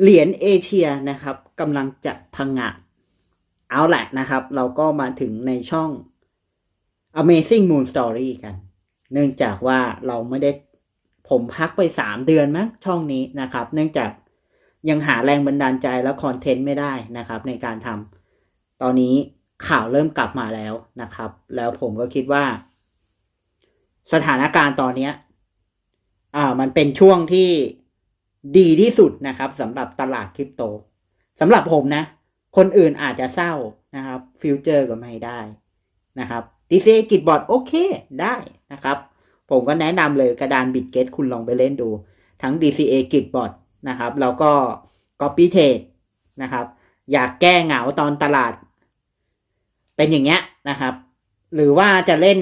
เหรียญเอเชียนะครับกำลังจะพังงะเอาแหละนะครับ เราก็มาถึงในช่อง Amazing Moon Story กัน เนื่องจากว่าเราไม่ได้ผมพักไปสามเดือนมั้งช่องนี้นะครับ เนื่องจากยังหาแรงบันดาลใจและคอนเทนต์ไม่ได้นะครับ ในการทำตอนนี้ข่าวเริ่มกลับมาแล้วนะครับ แล้วผมก็คิดว่า สถานการณ์ตอนนี้อ่ามันเป็นช่วงที่ ดีที่สุดนะครับสำหรับตลาดคริปโตสำหรับผมนะ คนอื่นอาจจะเศร้านะครับฟิวเจอร์ก็ไม่ได้นะครับ DCA กิจบอร์ดโอเคได้นะครับ ผมก็แนะนำเลยกระดานบิตเกตคุณลองไปเล่นดู ทั้ง DCA กิจบอร์ดนะครับแล้วก็ Copy Trade นะครับ อยากแก้เหงาตอนตลาด เป็นอย่างเงี้ยนะครับ หรือว่าจะเล่น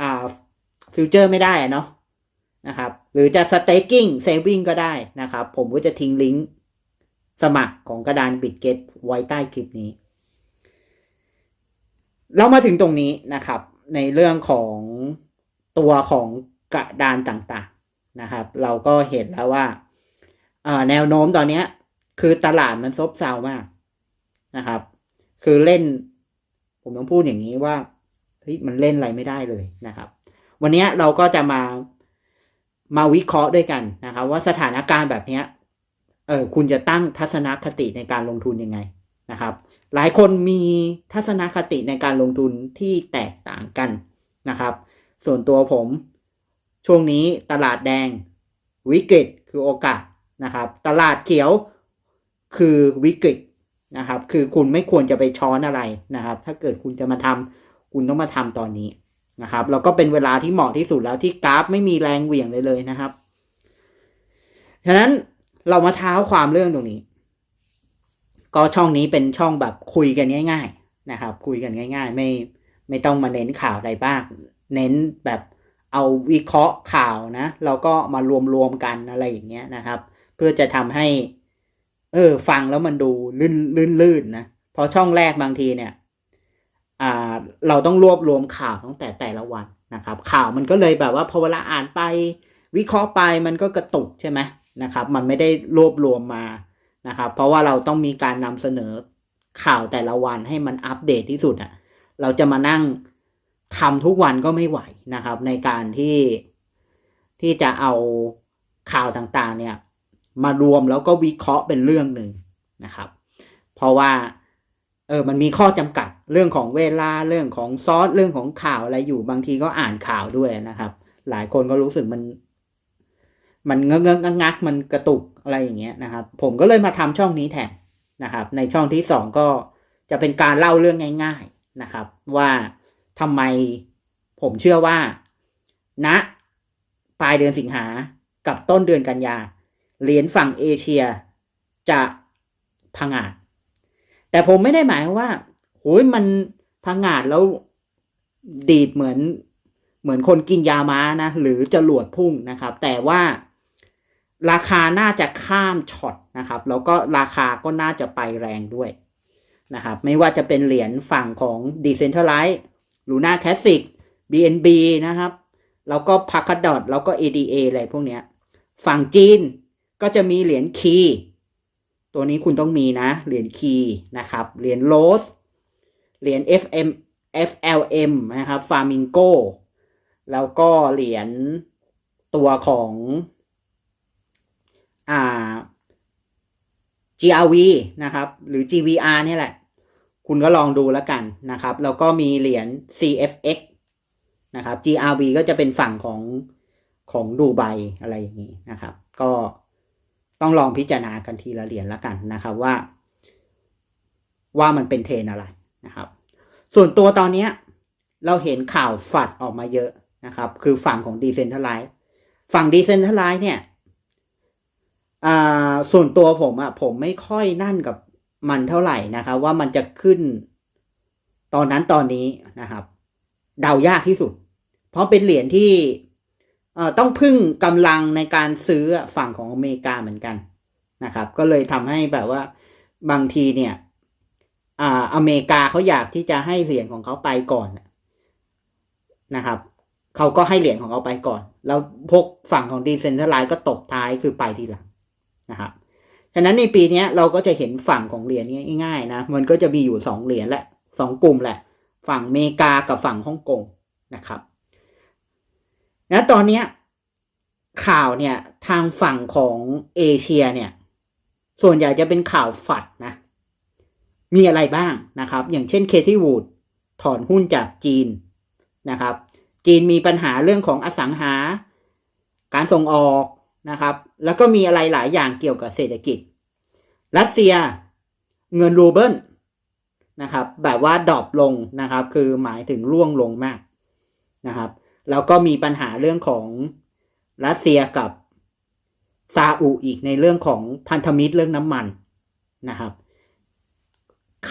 อ่าฟิวเจอร์ไม่ได้เนาะ นะครับ หรือจะ staking saving ก็ได้นะครับ ผมก็จะทิ้งลิงก์สมัครของกระดานบิตเกตไว้ใต้คลิปนี้ เรามาถึงตรงนี้นะครับ ในเรื่องของตัวของกระดานต่างๆนะครับ เราก็เห็นแล้วว่าแนวโน้มตอนนี้คือตลาดมันซบเซามากนะครับ คือเล่น ผมต้องพูดอย่างนี้ว่าเฮ้ยมันเล่นอะไรไม่ได้เลยนะครับ วันนี้เราก็จะมา มาวิเคราะห์ด้วยกันนะครับ ว่าสถานการณ์แบบนี้เออคุณจะตั้งทัศนคติในการลงทุนยังไงนะครับ หลายคนมีทัศนคติในการลงทุนที่แตกต่างกันนะครับ ส่วนตัวผมช่วงนี้ตลาดแดงวิกฤตคือโอกาสนะครับ ตลาดเขียวคือวิกฤตนะครับ คือคุณไม่ควรจะไปช้อนอะไรนะครับ ถ้าเกิดคุณจะมาทำคุณต้องมาทำตอนนี้ นะครับแล้วก็เป็นเวลาที่เหมาะที่สุดแล้วที่กราฟไม่มีแรงเหวี่ยงเลยเลยนะครับ ฉะนั้นเรามาเท้าความเรื่องตรงนี้ ก็ช่องนี้เป็นช่องแบบคุยกันง่าย ๆนะครับ คุยกันง่าย ๆ ไม่ไม่ต้องมาเน้นข่าวใดบ้าง เน้นแบบเอาวิเคราะห์ข่าวนะเราก็มารวมๆกันอะไรอย่างเงี้ยนะครับ เพื่อจะทำให้ เออ ฟังแล้วมันดูลื่นลื่นลื่นนะเพราะช่องแรกบางทีเนี่ย เราต้องรวบรวมข่าวตั้งแต่แต่ละวันนะครับ ข่าวมันก็เลยแบบว่าพอเวลาอ่านไป วิเคราะห์ไปมันก็กระตุกใช่ไหมนะครับ มันไม่ได้รวบรวมมานะครับ เพราะว่าเราต้องมีการนำเสนอข่าวแต่ละวันให้มันอัปเดตที่สุดอะ่ะเราจะมานั่งทำทุกวันก็ไม่ไหวนะครับ ในการที่ที่จะเอาข่าวต่างๆ เนี่ย มารวมแล้วก็วิเคราะห์เป็นเรื่องหนึ่งนะครับ เพราะว่า เออมันมีข้อจำกัด เรื่องของเวลาเรื่องของซอสเรื่องของข่าวอะไรอยู่บางทีก็อ่านข่าวด้วยนะครับ หลายคนก็รู้สึกมัน มันเงอะๆงักมันกระตุกอะไรอย่างเงี้ยนะครับ ผมก็เลยมาทำช่องนี้แทนนะครับ ในช่องที่สองก็จะเป็นการเล่าเรื่องง่าย ๆนะครับ ว่าทำไมผมเชื่อว่าณนะปลายเดือนสิงหากับต้นเดือนกันยาเหรียญฝั่งเอเชียจะพังอาจแต่ผมไม่ได้หมายว่า โหยมันพังอาจแล้วดีดเหมือนเหมือนคนกินยาม้านะ หรือจะหลวดพุ่งนะครับ แต่ว่าราคาน่าจะข้ามช็อตนะครับ แล้วก็ราคาก็น่าจะไปแรงด้วยนะครับ ไม่ว่าจะเป็นเหรียญฝั่งของ Decentralized Luna Classic BNB นะครับ แล้วก็ p a c a d o t แล้วก็ ADA อะไรพวกเนี้ย ฝั่งจีนก็จะมีเหรียญคีตัวนี้คุณต้องมีนะ เหรียญคีนะครับ เหรียญโรส เหรียญ FM FLM นะครับ Flamingo แล้วก็เหรียญตัวของอ่า GRV นะครับ หรือ GVR เนี่ยแหละ คุณก็ลองดูแล้วกันนะครับ แล้วก็มีเหรียญ CFX นะครับ GRV ก็จะเป็นฝั่งของของดูไบอะไรอย่างนี้นะครับ ก็ต้องลองพิจารณากันทีละเหรียญแล้วกันนะครับว่า ว่ามันเป็นเทรนอะไร นะครับ ส่วนตัวตอนนี้เราเห็นข่าวฝัดออกมาเยอะนะครับ คือฝั่งของ d e c e n t r a l i z e ฝั่ง d e c e n t r a l i z e เนี่ยส่วนตัวผมอะ่ะผมไม่ค่อยนั่นกับมันเท่าไหร่นะครับ ว่ามันจะขึ้นตอนนั้นตอนนี้นะครับ เดายากที่สุด เพราะเป็นเหรียญที่ต้องพึ่งกำลังในการซื้อฝั่งของอเมริกาเหมือนกันนะครับ ก็เลยทำให้แบบว่าบางทีเนี่ย อ่าอเมริกาเขาอยากที่จะให้เหรียญของเขาไปก่อนนะครับเขาก็ให้เหรียญของเขาไปก่อน แล้วพวกฝั่งของดีเซนเทอร์ไลน์ก็ตกท้ายคือไปทีหลังนะครับฉะนั้นในปีนี้เราก็จะเห็นฝั่งของเหรียญง่ายๆนะมันก็จะมีอยู่สองเหรียญแหละสองกลุ่มแหละ ฝั่งอเมริกากับฝั่งฮ่องกงนะครับนะตอนนี้ข่าวเนี่ยทางฝั่งของเอเชียเนี่ยส่วนใหญ่จะเป็นข่าวฝัดนะ มีอะไรบ้างนะครับ อย่างเช่นเคที่วูดถอนหุ้นจากจีนนะครับ จีนมีปัญหาเรื่องของอสังหา การส่งออกนะครับ แล้วก็มีอะไรหลายอย่างเกี่ยวกับเศรษฐกิจ รัสเซียเงินรูเบิลนะครับ แบบว่าดรอปลงนะครับ คือหมายถึงร่วงลงมากนะครับ แล้วก็มีปัญหาเรื่องของรัสเซียกับซาอุอีกในเรื่องของพันธมิตรเรื่องน้ำมันนะครับ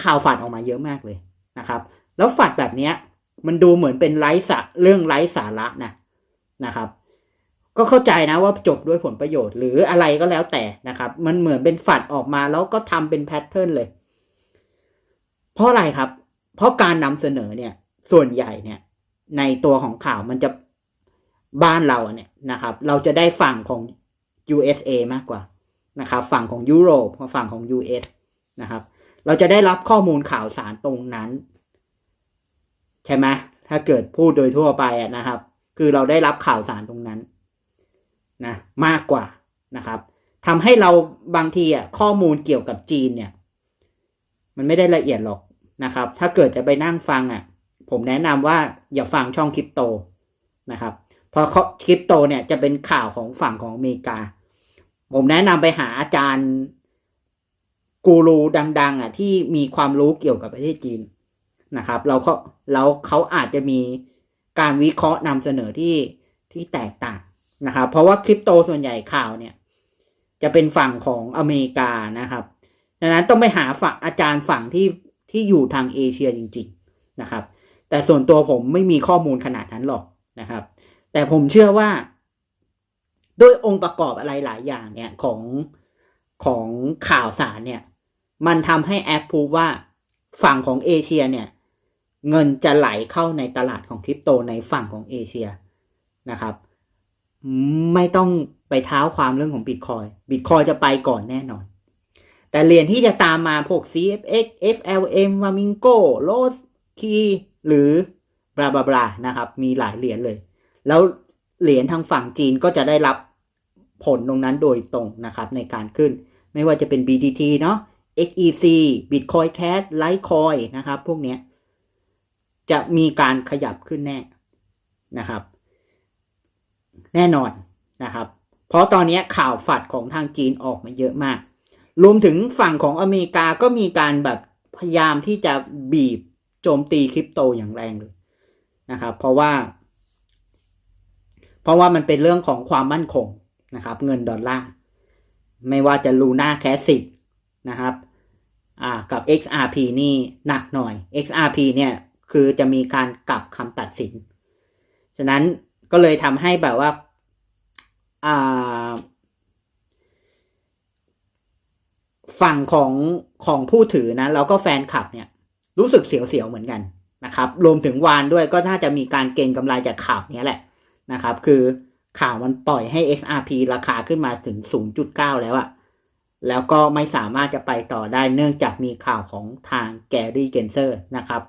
ข่าวฝัดออกมาเยอะมากเลยนะครับ แล้วฝัดแบบเนี้ย มันดูเหมือนเป็นไร้สาเรื่องไร้สาระนะนะครับ ก็เข้าใจนะว่าจบด้วยผลประโยชน์หรืออะไรก็แล้วแต่นะครับ มันเหมือนเป็นฝัดออกมาแล้วก็ทำเป็นแพทเทิร์นเลย เพราะอะไรครับ เพราะการนำเสนอเนี่ย ส่วนใหญ่เนี่ย ในตัวของข่าวมันจะบ้านเราเนี่ยนะครับ เราจะได้ฝั่งของ USA มากกว่านะครับ ฝั่งของยุโรปกับฝั่งของ US นะครับ เราจะได้รับข้อมูลข่าวสารตรงนั้น ใช่ไหมถ้าเกิดพูดโดยทั่วไปนะครับ คือเราได้รับข่าวสารตรงนั้นนะมากกว่านะครับทำให้เราบางทีอะข้อมูลเกี่ยวกับจีนเนี่ย มันไม่ได้ละเอียดหรอกนะครับ ถ้าเกิดจะไปนั่งฟังอะ ผมแนะนำว่าอย่าฟังช่องคริปโตนะครับเพราะคริปโตเนี่ยจะเป็นข่าวของฝั่งของอเมริกา ผมแนะนำไปหาอาจารย์ กูรูดัง ๆ อะ ที่มีความรู้เกี่ยวกับประเทศจีนนะครับ เราก็แล้วเขาอาจจะมีการวิเคราะห์นำเสนอที่ที่แตกต่างนะครับ เพราะว่าคริปโตส่วนใหญ่ข่าวเนี่ย จะเป็นฝั่งของอเมริกานะครับดังนั้นต้องไปหาฝั่งอาจารย์ฝั่งที่ที่อยู่ทางเอเชียจริง ๆนะครับ แต่ส่วนตัวผมไม่มีข้อมูลขนาดนั้นหรอกนะครับ แต่ผมเชื่อว่าด้วยองค์ประกอบอะไรหลายอย่างเนี่ยของของข่าวสารเนี่ย มันทำให้แอปพูดว่าฝั่งของเอเชียเนี่ย เงินจะไหลเข้าในตลาดของคริปโตในฝั่งของเอเชียนะครับ ไม่ต้องไปเท้าความเรื่องของบิตคอยบิตคอยจะไปก่อนแน่นอน แต่เหรียญที่จะตามมาพวก CFX FLM Flamingo Rose Key หรือบลาบลาบลานะครับ มีหลายเหรียญเลย แล้วเหรียญทางฝั่งจีนก็จะได้รับผลตรงนั้นโดยตรงนะครับในการขึ้น ไม่ว่าจะเป็น BTT เนาะ XEC Bitcoin Cash Litecoin นะครับ พวกนี้จะมีการขยับขึ้นแน่นะครับ แน่นอนนะครับ เพราะตอนนี้ข่าวฝัดของทางจีนออกมาเยอะมาก รวมถึงฝั่งของอเมริกาก็มีการแบบพยายามที่จะบีบโจมตีคริปโตอย่างแรงเลยนะครับ เพราะว่า เพราะว่ามันเป็นเรื่องของความมั่นคงนะครับ เงินดอลลาร์ไม่ว่าจะลูน่าแคสิกนะครับ อ่ากับ XRP นี่หนักหน่อย XRP เนี่ยคือจะมีการกลับคำตัดสิน ฉะนั้นก็เลยทำให้แบบว่าอ่าฝั่งของของผู้ถือนะแล้วก็แฟนคลับเนี่ย รู้สึกเสียวๆเหมือนกันนะครับ รวมถึงวานด้วยก็น่าจะมีการเก็งกำไรจากข่าวนี้แหละนะครับ คือข่าวมันปล่อยให้ XRP ราคาขึ้นมาถึง 0.9 แล้วอะ แล้วก็ไม่สามารถจะไปต่อได้เนื่องจากมีข่าวของทางแกรี่เกนเซอร์นะครับ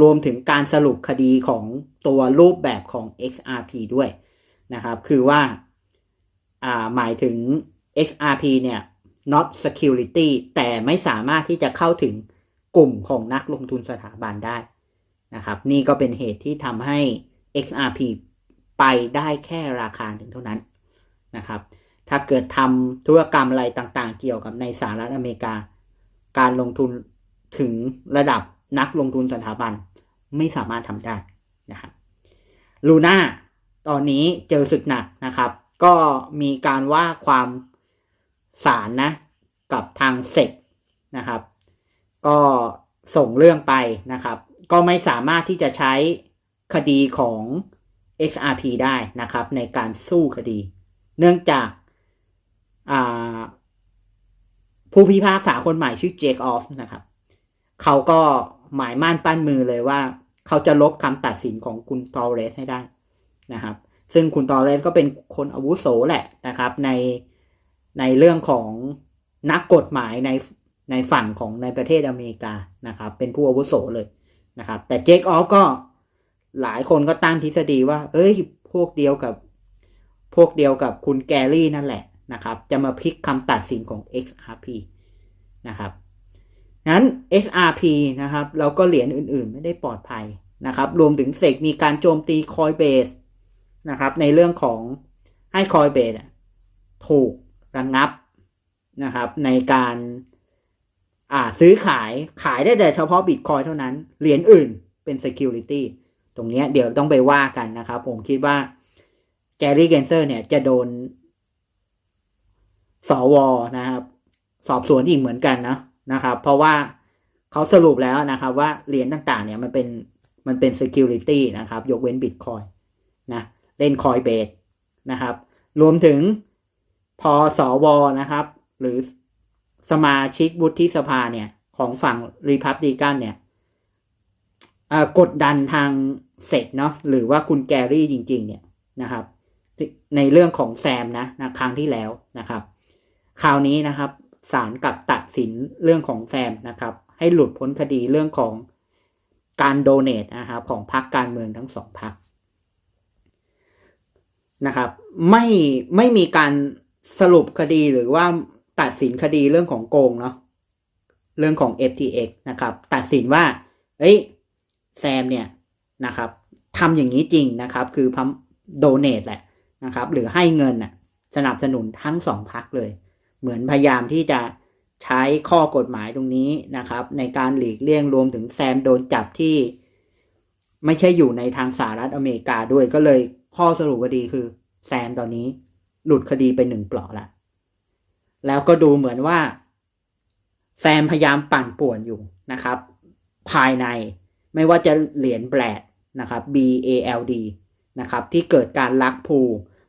รวมถึงการสรุปคดีของตัวรูปแบบของ XRP ด้วยนะครับ คือว่าอ่าหมายถึง XRP เนี่ย not security แต่ไม่สามารถที่จะเข้าถึงกลุ่มของนักลงทุนสถาบันได้นะครับ นี่ก็เป็นเหตุที่ทำให้ XRP ไปได้แค่ราคาหนึ่งเท่านั้นนะครับ ถ้าเกิดทำธุรกรรมอะไรต่างๆ เกี่ยวกับในสหรัฐอเมริกา การลงทุนถึงระดับนักลงทุนสถาบันไม่สามารถทำได้นะครับลูน่าตอนนี้เจอศึกหนักนะครับ ก็มีการว่าความศาลนะ กับทางเซกนะครับ ก็ส่งเรื่องไปนะครับ ก็ไม่สามารถที่จะใช้คดีของ XRP ได้นะครับ ในการสู้คดี เนื่องจาก ผู้พิพากษาคนใหม่ชื่อเจคออฟนะครับ เขาก็หมายมั่นปั้นมือเลยว่า เขาจะลบคำตัดสินของคุณตอเรสให้ได้นะครับ ซึ่งคุณตอเรสก็เป็นคนอาวุโสแหละนะครับ ในในเรื่องของนักกฎหมายในในฝั่งของในประเทศอเมริกานะครับ เป็นผู้อาวุโสเลยนะครับ แต่เจคออฟก็หลายคนก็ตั้งทฤษฎีว่า เอ้ย พวกเดียวกับ พวกเดียวกับคุณแกรี่นั่นแหละ นะครับ จะมาพลิกคำตัดสินของ XRP นะครับนั้น XRP นะครับ แล้วก็เหรียญอื่นๆ ไม่ได้ปลอดภัยนะครับ รวมถึงเสกมีการโจมตี Coinbase นะครับ ในเรื่องของให้ Coinbase ถูกระงงับนะครับ ในการอ่าซื้อขายขายได้แต่เฉพาะบิตคอยเท่านั้น เหรียญอื่นเป็น Security ตรงนี้เดี๋ยวต้องไปว่ากันนะครับ ผมคิดว่าแกรี่เกนเซอร์เนี่ยจะโดน สวนะครับ สอบสวนอีกเหมือนกันนะนะครับ เพราะว่าเขาสรุปแล้วนะครับว่าเหรียญต่างๆ เนี่ยมันเป็นมันเป็น security นะครับ ยกเว้น Bitcoin นะเล่น Coinbase นะครับ รวมถึงพอสวนะครับ หรือสมาชิกวุฒิสภาเนี่ย ของฝั่ง Republican เนี่ยกดดันทางเซกเนาะหรือว่าคุณแกรี่จริง ๆ เนี่ยนะครับ ในเรื่องของแซมนะนะครั้งที่แล้วนะครับ คราวนี้นะครับศาลกลับตัดสินเรื่องของแซมนะครับ ให้หลุดพ้นคดีเรื่องของการโดเนทนะครับของพรรคการเมืองทั้งสองพรรคนะครับไม่ไม่มีการสรุปคดีหรือว่าตัดสินคดีเรื่องของโกงเนาะเรื่องของ FTX นะครับ ตัดสินว่าเอ้ยแซมเนี่ยนะครับทำอย่างนี้จริงนะครับ คือพัมโดเนทแหละนะครับ หรือให้เงินน่ะสนับสนุนทั้งสองพักเลย เหมือนพยายามที่จะใช้ข้อกฎหมายตรงนี้นะครับ ในการหลีกเลี่ยงรวมถึงแซมโดนจับที่ ไม่ใช่อยู่ในทางสหรัฐอเมริกาด้วยก็เลยข้อสรุปคดีคือแซมตอนนี้หลุดคดีไปหนึ่งเปลาะละแล้วก็ดูเหมือนว่า แซมพยายามปั่นป่วนอยู่นะครับ ภายในไม่ว่าจะเหรียญแบลดนะครับ B A L D นะครับที่เกิดการลักพู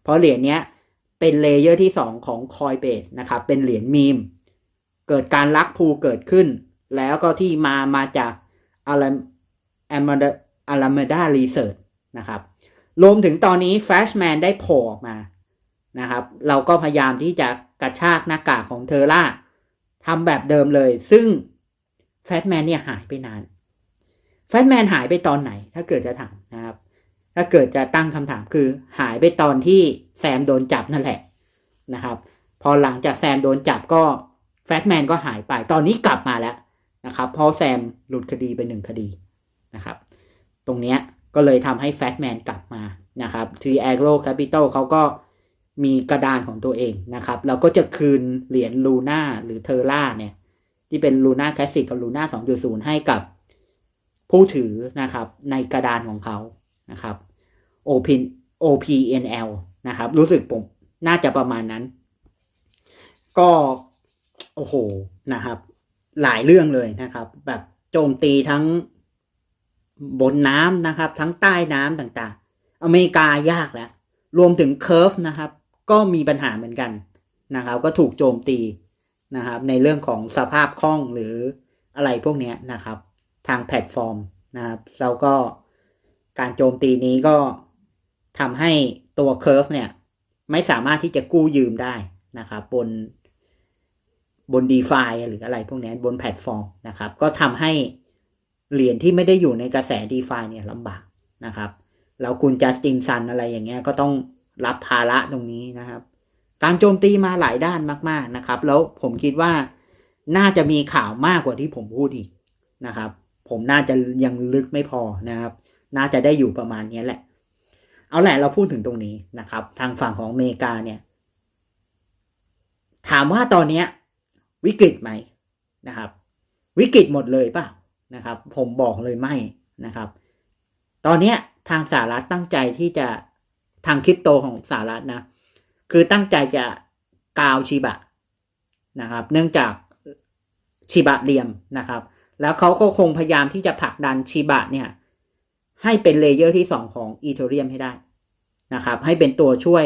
เพราะเหรียญเนี้ย เป็นเลเยอร์ที่ 2 ของ Coinbase นะครับ เป็นเหรียญมีม เกิดการลักพูเกิดขึ้น แล้วก็ที่มามาจากอารัมอามดอารามดารีเสิร์ชนะครับ รวมถึงตอนนี้ Flashman ได้โผล่ออกมานะครับ เราก็พยายามที่จะกระชากหน้ากากของเทอร่าทำแบบเดิมเลย ซึ่ง Flashman เนี่ยหายไปนาน Flashman หายไปตอนไหน ถ้าเกิดจะถามนะครับ ถ้าเกิดจะตั้งคำถามคือหายไปตอนที่ แซมโดนจับนั่นแหละนะครับ พอหลังจากแซมโดนจับก็แฟตแมนก็หายไป ตอนนี้กลับมาแล้วนะครับเพราะแซมหลุดคดีไปหนึ่งคดีนะครับ ตรงเนี้ยก็เลยทำให้แฟตแมนกลับมานะครับทรีแอโรแคปิตอลเขาก็มีกระดานของตัวเองนะครับ เราก็จะคืนเหรียญลูน่าหรือเทอร่าเนี่ย ที่เป็นลูน่าคลาสสิกกับลูน่า2.0 ให้กับผู้ถือนะครับในกระดานของเขานะครับ OP OPNL นะครับ รู้สึกผมน่าจะประมาณนั้น ก็โอ้โหนะครับ หลายเรื่องเลยนะครับ แบบโจมตีทั้งบนน้ำนะครับ ทั้งใต้น้ำต่างๆ อเมริกายากแล้ว รวมถึงเคอร์ฟนะครับ ก็มีปัญหาเหมือนกันนะครับ ก็ถูกโจมตีนะครับ ในเรื่องของสภาพคล่องหรืออะไรพวกนี้นะครับ ทางแพลตฟอร์มนะครับแล้วก็การโจมตีนี้ก็ทำให้ ตัวเคอร์ฟเนี่ย ไม่สามารถที่จะกู้ยืมได้นะครับบนบน d e f าหรืออะไรพวกนี้บนแพลตฟอร์มนะครับ ก็ทำให้เหรียญที่ไม่ได้อยู่ในกระแส d e f าเนี่ยลำบากนะครับ แล้วคุณจัสตินซันอะไรอย่างเงี้ยก็ต้องรับภาระตรงนี้นะครับการโจมตีมาหลายด้านมากๆนะครับ แล้วผมคิดว่าน่าจะมีข่าวมากกว่าที่ผมพูดอีกนะครับ ผมน่าจะยังลึกไม่พอนะครับ น่าจะได้อยู่ประมาณนี้แหละ เอาแหละเราพูดถึงตรงนี้นะครับ ทางฝั่งของอเมริกาเนี่ย ถามว่าตอนนี้วิกฤตไหมนะครับ วิกฤตหมดเลยป่านะครับ ผมบอกเลยไม่นะครับ ตอนนี้ทางสหรัฐตั้งใจที่จะทางคริปโตของสหรัฐนะ คือตั้งใจจะกาวชิบะนะครับ เนื่องจากชิบะเรียมนะครับ แล้วเขาก็คงพยายามที่จะผลักดันชิบะเนี่ย ให้เป็นเลเยอร์ที่สองของอีเทเรียมให้ได้นะครับ ให้เป็นตัวช่วย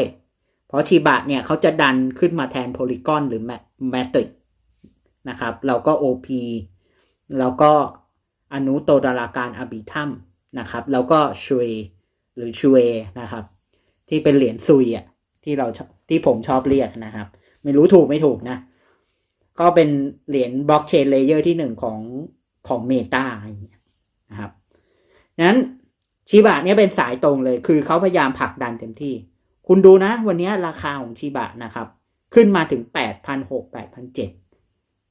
เพราะชิบะเนี่ยเขาจะดันขึ้นมาแทนโพลีกอนหรือแมทริกนะครับเราก็ OP แล้วก็อนุโตดาราการอบิทัมนะครับ แล้วก็ชเวหรือชเวนะครับ ที่เป็นเหรียญซุยอะที่เราที่ผมชอบเรียกนะครับ ไม่รู้ถูกไม่ถูกนะ ก็เป็นเหรียญบล็อกเชนเลเยอร์ที่หนึ่งของของเมตาอย่างเงี้ยนะครับนั้น ชิบะเนี่ยเป็นสายตรงเลย คือเขาพยายามผลักดันเต็มที่ คุณดูนะ วันนี้ราคาของชิบะนะครับ ขึ้นมาถึงแปดพันหกแปดพันเจ็ด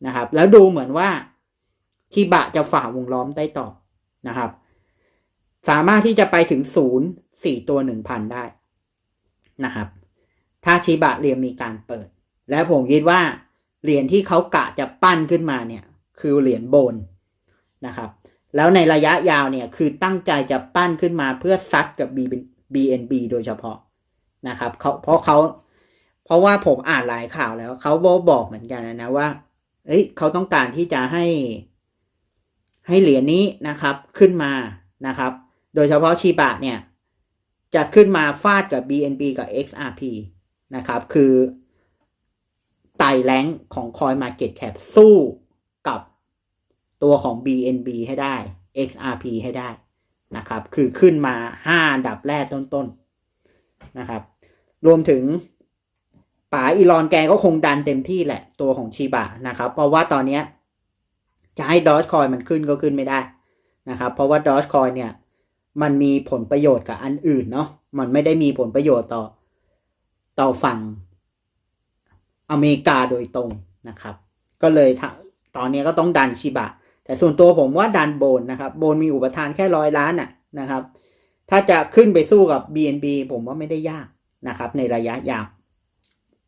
นะครับ แล้วดูเหมือนว่าชิบะจะฝ่าวงล้อมได้ต่อนะครับ สามารถที่จะไปถึงศูนย์สี่ตัวหนึ่งพันได้นะครับ ถ้าชิบะเรียมมีการเปิด และผมคิดว่าเหรียญที่เขากะจะปั้นขึ้นมาเนี่ย คือเหรียญโบนนะครับ แล้วในระยะยาวเนี่ยคือตั้งใจจะปั้นขึ้นมาเพื่อซัดกับ BNB โดยเฉพาะนะครับเขาเพราะเขาเพราะว่าผมอ่านหลายข่าวแล้วเขาบอกเหมือนกันนะว่าเอ้ยเขาต้องการที่จะให้ ให้เหรียญนี้นะครับขึ้นมานะครับ โดยเฉพาะชีบะเนี่ย จะขึ้นมาฟาดกับ BNB กับ XRP นะครับ คือไต่แรงของ Coin Market Cap สู้กับ ตัวของ BNB ให้ได้ XRP ให้ได้นะครับ คือขึ้นมาห้าอันดับแรกต้นๆนะครับ รวมถึงป๋าอีลอนแกก็คงดันเต็มที่แหละตัวของชีบะนะครับ เพราะว่าตอนนี้จะให้ดอ g คอยมันขึ้นก็ขึ้นไม่ได้นะครับ เพราะว่าดอ g คอยเนี่ย มันมีผลประโยชน์กับอันอื่นเนาะ มันไม่ได้มีผลประโยชน์ต่อต่อฝั่งอเมริกาโดยตรงนะครับ ก็เลยตอนนี้ก็ต้องดันชิบะ แต่ส่วนตัวผมว่าดันโบนนะครับ โบนมีอุปทานแค่ร้อยล้านน่ะนะครับ ถ้าจะขึ้นไปสู้กับ BNB ผมว่าไม่ได้ยากนะครับ ในระยะยาว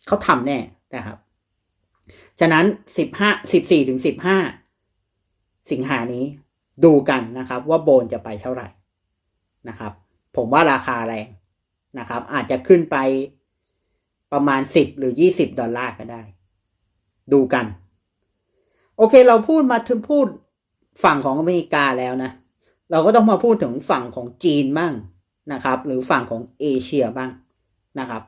เขาทำแน่นะครับ ฉะนั้นสิบห้าสิบสี่ถึงสิบห้าสิงหานี้ดูกันนะครับ ว่าโบนจะไปเท่าไหร่นะครับ ผมว่าราคาแรงนะครับ อาจจะขึ้นไปประมาณสิบหรือยี่สิบดอลลาร์ก็ได้ ดูกัน โอเคเราพูดมาถึงพูด ฝั่งของอเมริกาแล้วนะ เราก็ต้องมาพูดถึงฝั่งของจีนบ้างนะครับ หรือฝั่งของเอเชียบ้างนะครับ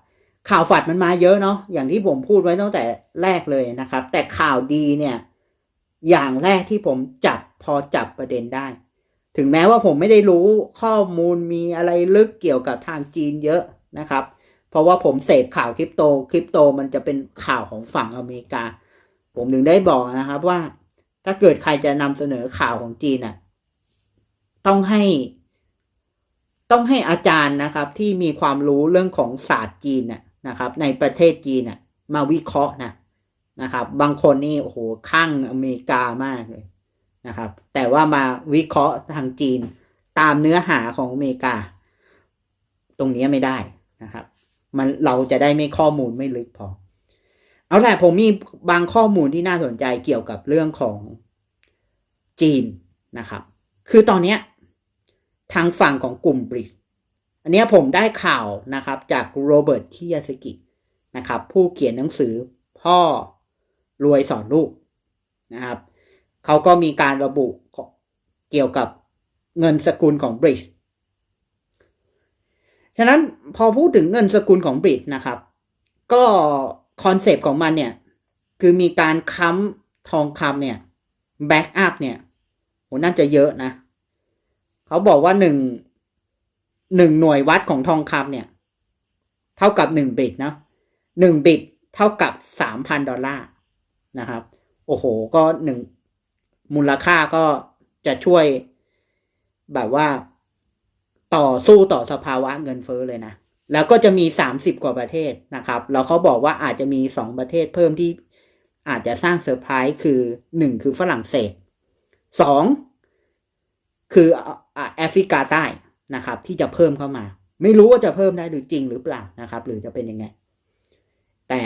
ข่าวฝัดมันมาเยอะเนาะอย่างที่ผมพูดไว้ตั้งแต่แรกเลยนะครับ แต่ข่าวดีเนี่ยอย่างแรกที่ผมจับพอจับประเด็นได้ ถึงแม้ว่าผมไม่ได้รู้ข้อมูลมีอะไรลึกเกี่ยวกับทางจีนเยอะนะครับ เพราะว่าผมเสพข่าวคริปโตคริปโตมันจะเป็นข่าวของฝั่งอเมริกา ผมถึงได้บอกนะครับว่า ถ้าเกิดใครจะนำเสนอข่าวของจีนน่ะ ต้องให้ ต้องให้อาจารย์นะครับ ที่มีความรู้เรื่องของศาสตร์จีนน่ะนะครับ ในประเทศจีนน่ะ มาวิเคราะห์นะนะครับ บางคนนี่โอ้โหข้างอเมริกามากเลยนะครับ แต่ว่ามาวิเคราะห์ทางจีนตามเนื้อหาของอเมริกา ตรงนี้ไม่ได้นะครับ มันเราจะได้ไม่ข้อมูลไม่ลึกพอ เอาแหละผมมีบางข้อมูลที่น่าสนใจเกี่ยวกับเรื่องของจีนนะครับ คือตอนนี้ทางฝั่งของกลุ่มบริกอันนี้ผมได้ข่าวนะครับจากโรเบิร์ตคิยาสกินะครับ ผู้เขียนหนังสือพ่อรวยสอนลูกนะครับ เขาก็มีการระบุเกี่ยวกับเงินสกุลของบริดฉะนั้นพอพูดถึงเงินสกุลของบริดนะครับ ก็ คอนเซปต์ของมันเนี่ย คือมีการค้ำทองคำเนี่ยแบ็กอัพเนี่ยโหน่าจะเยอะนะ เขาบอกว่าหนึ่งหนึ่งหน่วยวัดของทองคำเนี่ย เท่ากับหนึ่งบิตนะหนึ่งบิตเท่ากับสามพันดอลลาร์นะครับ โอ้โห ก็หนึ่งมูลค่าก็จะช่วยแบบว่าต่อสู้ต่อสภาวะเงินเฟ้อเลยนะ แล้วก็จะมีสามสิบกว่าประเทศนะครับแล้วเขาบอกว่าอาจจะมีสองประเทศเพิ่มที่อาจจะสร้างเซอร์ไพรส์คือหนึ่งคือฝรั่งเศสสองคือแอฟริกาใต้นะครับ ที่จะเพิ่มเข้ามา ไม่รู้ว่าจะเพิ่มได้หรือจริงหรือเปล่านะครับ หรือจะเป็นยังไง แต่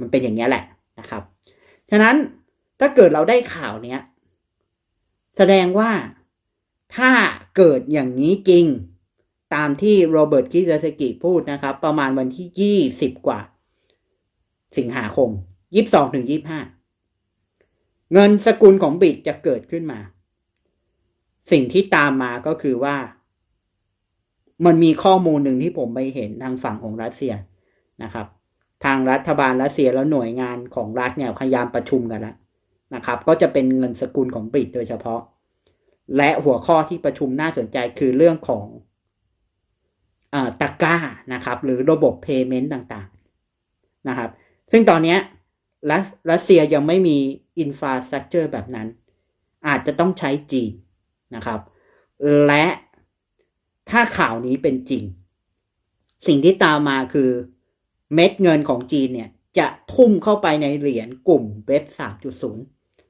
มันเป็นอย่างนี้แหละนะครับ ฉะนั้นถ้าเกิดเราได้ข่าวเนี้ย แสดงว่าถ้าเกิดอย่างนี้จริง ตามที่โรเบิร์ตคิซาสกิพูดนะครับ ประมาณวันที่ยี่สิบกว่า สิงหาคมยี่สิบสองถึงยี่ห้าเงินสกุลของบิตจะเกิดขึ้นมา สิ่งที่ตามมาก็คือว่า มันมีข้อมูลหนึ่งที่ผมไปเห็นทางฝั่งของรัสเซียนะครับ ทางรัฐบาลรัสเซียแล้วหน่วยงานของรัฐเนี่ยพยายามประชุมกันแล้วนะครับ ก็จะเป็นเงินสกุลของบิตโดยเฉพาะ และหัวข้อที่ประชุมน่าสนใจคือเรื่องของ ตะกร้านะครับ หรือระบบ payment ต่างๆนะครับ ซึ่งตอนนี้รัสเซียยังไม่มีอินฟราสตรักเจอร์แบบนั้น อาจจะต้องใช้จีนนะครับ และถ้าข่าวนี้เป็นจริง สิ่งที่ตามมาคือเม็ดเงินของจีนเนี่ย จะทุ่มเข้าไปในเหรียญกลุ่มเว็บ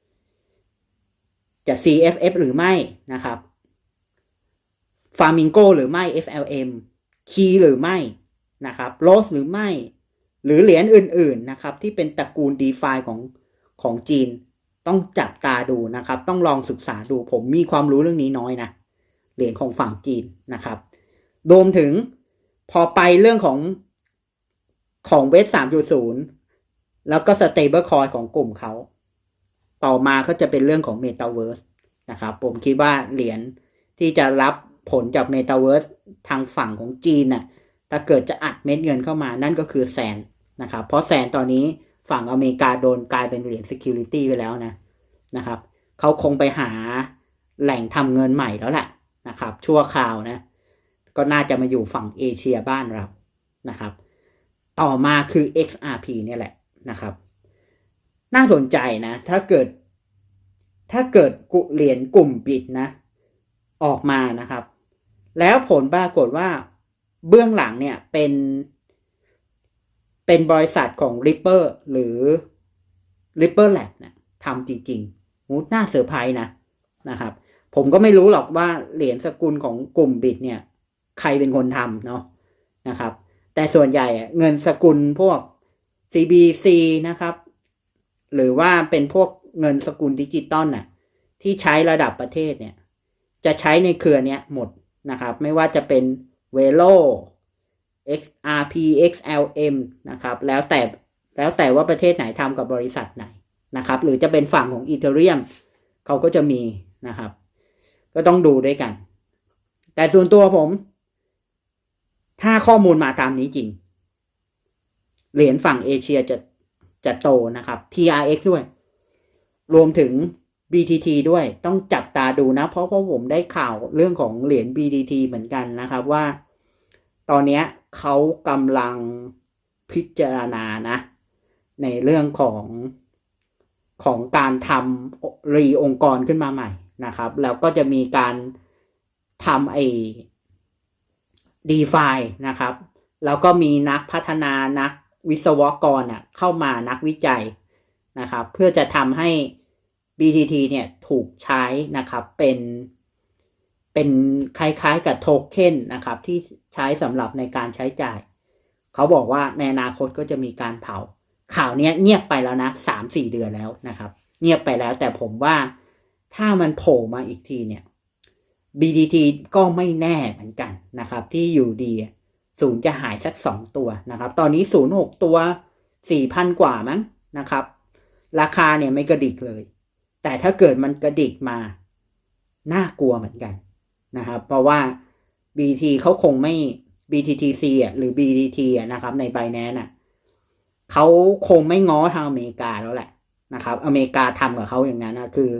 3.0 จะ CFF หรือไม่นะครับ Flamingo หรือไม่ FLM Key หรือไม่นะครับ Rose หรือไม่ หรือเหรียญอื่นๆนะครับที่เป็นตระกูล DeFi ของของจีน ต้องจับตาดูนะครับ ต้องลองศึกษาดูผมมีความรู้เรื่องนี้น้อยนะเหรียญของฝั่งจีนนะครับรวมถึงพอไปเรื่องของของเวทสามจุดศูนย์แล้วก็สเตเบิลคอยของกลุ่มเขา ต่อมาก็จะเป็นเรื่องของ Metaverse นะครับ ผมคิดว่าเหรียญที่จะรับผลจาก Metaverse ทางฝั่งของจีนน่ะถ้าเกิดจะอัดเม็ดเงินเข้ามานั่นก็คือแซนนะครับ เพราะแซนตอนนี้ฝั่งอเมริกาโดนกลายเป็นเหรียญ Security ไปแล้วนะนะครับเขาคงไปหาแหล่งทำเงินใหม่แล้วแหละนะครับ ชั่วคราวนะ ก็น่าจะมาอยู่ฝั่งเอเชียบ้านเรานะครับ ต่อมาคือ XRP เนี่ยแหละนะครับ น่าสนใจนะ ถ้าเกิด ถ้าเกิดเหรียญกลุ่มบิดนะ ออกมานะครับ แล้วผลปรากฏว่าเบื้องหลังเนี่ยเป็น เป็นบริษัทของ Ripper หรือ Ripper Lab นะทำจริงๆหูน่าเซอร์ไพรส์นะนะครับ ผมก็ไม่รู้หรอกว่าเหรียญสกุลของกลุ่มบิดเนี่ย ใครเป็นคนทำเนาะนะครับ แต่ส่วนใหญ่เงินสกุลพวก CBC นะครับ หรือว่าเป็นพวกเงินสกุลดิจิตอลน่ะที่ใช้ระดับประเทศเนี่ย จะใช้ในเครือเนี้ยหมด นะครับ ไม่ว่าจะเป็น Velo XRP XLM นะครับ แล้วแต่แล้วแต่ว่าประเทศไหนทำกับบริษัทไหนนะครับ หรือจะเป็นฝั่งของอีเทเรียมเขาก็จะมีนะครับ ก็ต้องดูด้วยกัน แต่ส่วนตัวผม ถ้าข้อมูลมาตามนี้จริง เหรียญฝั่งเอเชียจะจะโตนะครับ TRX ด้วย รวมถึง BTT ด้วยต้องจับตาดูนะ เพราะเพราะผมได้ข่าวเรื่องของเหรียญ BTT เหมือนกันนะครับว่า ตอนนี้เขากำลังพิจารณานะ ในเรื่องของของการทำรีองค์กรขึ้นมาใหม่นะครับ แล้วก็จะมีการทำไอ้ DeFi นะครับ แล้วก็มีนักพัฒนานักวิศวกรเข้ามานักวิจัยนะครับ เพื่อจะทำให้ BTT เนี่ยถูกใช้นะครับเป็นเป็นคล้ายๆกับโทเค็นนะครับที่ใช้สำหรับในการใช้จ่าย เขาบอกว่าในอนาคตก็จะมีการเผา ข่าวนี้เงียบไปแล้วนะสามสี่เดือนแล้วนะครับ เงียบไปแล้วแต่ผมว่าถ้ามันโผล่มาอีกทีเนี่ย BTT ก็ไม่แน่เหมือนกันนะครับ ที่อยู่ดีศูนย์จะหายสักสองตัวนะครับ ตอนนี้ศูนย์หกตัวสี่พันกว่ามั้งนะครับ ราคาเนี่ยไม่กระดิกเลย แต่ถ้าเกิดมันกระดิกมา น่ากลัวเหมือนกันนะครับ เพราะว่า BT เขาคงไม่ BTTC อะหรือ BTT อะนะครับ ในไบแนนอะเขาคงไม่ง้อทางอเมริกาแล้วแหละนะครับ อเมริกาทำกับเขาอย่างนั้นนะคือ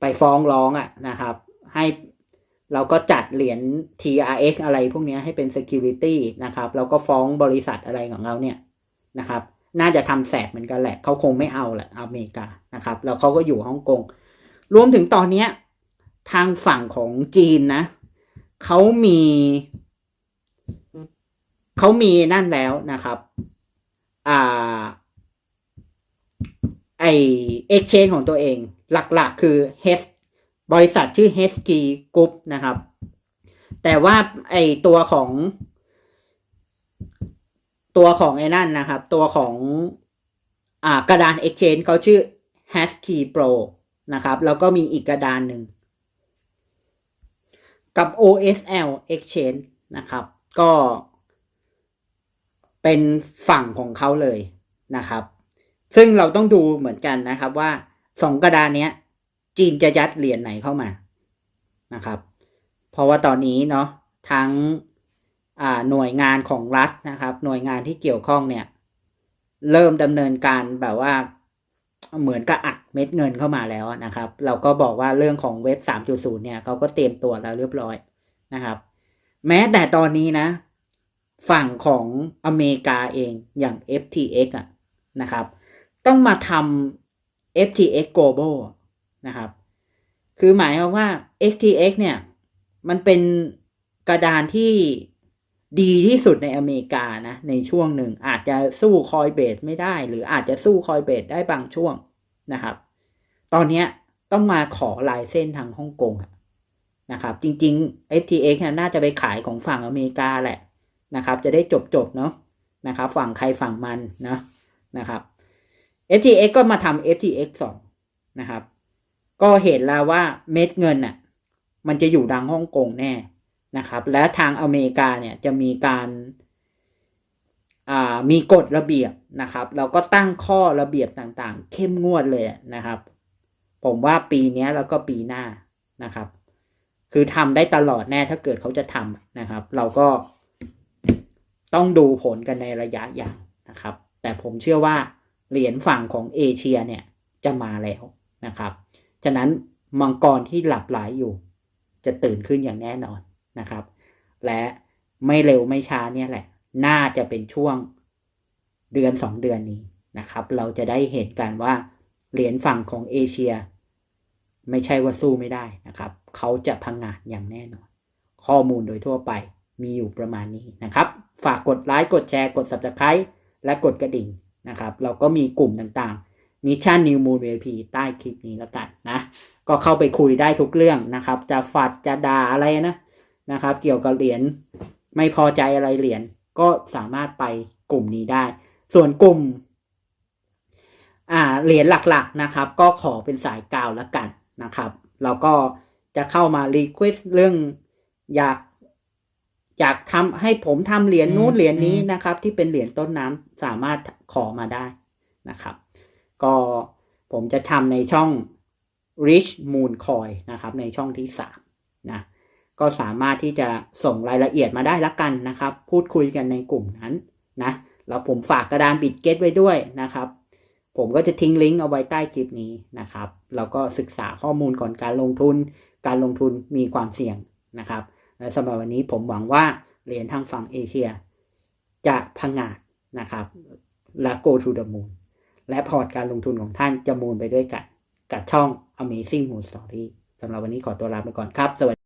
ไปฟ้องร้องอะนะครับ ให้เราก็จัดเหรียญ TRX อะไรพวกนี้ให้เป็น security นะครับ แล้วก็ฟ้องบริษัทอะไรของเราเนี่ยนะครับ น่าจะทำแสบเหมือนกันแหละ เขาคงไม่เอาแหละอเมริกา นะครับ แล้วเขาก็อยู่ฮ่องกง รวมถึงตอนนี้ทางฝั่งของจีนนะเขามีเขามีนั่นแล้วนะครับ อ่า ไอ exchange ของตัวเอง หลักๆ คือ h บริษัทชื่อ HG Group นะครับ แต่ว่าไอตัวของ ตัวของไอ้นั่นนะครับ ตัวของ อ่ากระดาน Exchange เขาชื่อ Hasky Pro นะครับ แล้วก็มีอีกกระดานหนึ่ง กับ OSL Exchange นะครับ ก็เป็นฝั่งของเขาเลยนะครับ ซึ่งเราต้องดูเหมือนกันนะครับว่าสองกระดานเนี้ย จีนจะยัดเหรียญไหนเข้ามานะครับ เพราะว่าตอนนี้เนาะทั้งหน่วยงานของรัฐนะครับ หน่วยงานที่เกี่ยวข้องเนี่ย เริ่มดำเนินการแบบว่า เหมือนกับอัดเม็ดเงินเข้ามาแล้วนะครับ เราก็บอกว่าเรื่องของเว็บ 3.0 เนี่ยเขาก็เตรียมตัวแล้วเรียบร้อยนะครับ แม้แต่ตอนนี้นะ ฝั่งของอเมริกาเองอย่าง FTX อะนะครับ ต้องมาทำ FTX Global นะครับ คือหมายความว่า FTX เนี่ย มันเป็นกระดานที่ ดีที่สุดในอเมริกานะ ในช่วงหนึ่งอาจจะสู้คอยเบสไม่ได้ หรืออาจจะสู้คอยเบสได้บางช่วงนะครับ ตอนนี้ต้องมาขอลายเส้นทางฮ่องกงนะครับ จริงๆ FTX เนี่ยน่าจะไปขายของฝั่งอเมริกาแหละนะครับ จะได้จบๆ เนาะนะครับ ฝั่งใครฝั่งมันนะนะครับ FTX ก็มาทำ FTX 2 นะครับ ก็เห็นแล้วว่าเม็ดเงินน่ะ มันจะอยู่ดังฮ่องกงแน่ นะครับ และทางอเมริกาเนี่ยจะมีการามีกฎระเบียบนะครับ เราก็ตั้งข้อระเบียบต่างๆ เข้มงวดเลยนะครับ ผมว่าปีนี้แล้วก็ปีหน้านะครับ คือทำได้ตลอดแน่ถ้าเกิดเขาจะทำนะครับ เราก็ต้องดูผลกันในระยะยาวนะครับ แต่ผมเชื่อว่าเหรียญฝั่งของเอเชียเนี่ยจะมาแล้วนะครับ ฉะนั้นมังกรที่หลับไหลอยู่ จะตื่นขึ้นอย่างแน่นอน นะครับ และไม่เร็วไม่ช้าเนี่ยแหละ น่าจะเป็นช่วงเดือนสองเดือนนี้นะครับ เราจะได้เห็นกันว่าเหรียญฝั่งของเอเชีย ไม่ใช่ว่าสู้ไม่ได้นะครับ เขาจะพังงาดอย่างแน่นอน ข้อมูลโดยทั่วไปมีอยู่ประมาณนี้นะครับ ฝากกดไลค์กดแชร์กด subscribe และกดกระดิ่งนะครับ เราก็มีกลุ่มต่างๆมีชั่น New Moon VIP ใต้คลิปนี้แล้วกันนะ ก็เข้าไปคุยได้ทุกเรื่องนะครับ จะฝัดจะด่าอะไรนะ นะครับ เกี่ยวกับเหรียญไม่พอใจอะไรเหรียญก็สามารถไปกลุ่มนี้ได้ ส่วนกลุ่มอ่าเหรียญหลักๆนะครับ ก็ขอเป็นสายกาวแล้วกันนะครับเราก็จะเข้ามารีเควสเรื่องอยากอยากทำให้ผมทำเหรียญนู้นเหรียญนี้นะครับ ที่เป็นเหรียญต้นน้ำสามารถขอมาได้นะครับ ก็ผมจะทำในช่อง Rich Moon Coin นะครับ ในช่องที่สามนะ ก็สามารถที่จะส่งรายละเอียดมาได้ละกันนะครับ พูดคุยกันในกลุ่มนั้นนะแล้วผมฝากกระดานบิดเก็ตไว้ด้วยนะครับ ผมก็จะทิ้งลิงก์เอาไว้ใต้คลิปนี้นะครับแล้วก็ศึกษาข้อมูลก่อนการลงทุน การลงทุนมีความเสี่ยงนะครับและสำหรับวันนี้ผมหวังว่าเหรียญทางฝั่งเอเชีย จะพังงาดนะครับ และ go to the moon และพอร์ตการลงทุนของท่านจะมูนไปด้วยกัน กับช่อง Amazing Moon Story สำหรับวันนี้ขอตัวลาไปก่อนครับ สวัสดี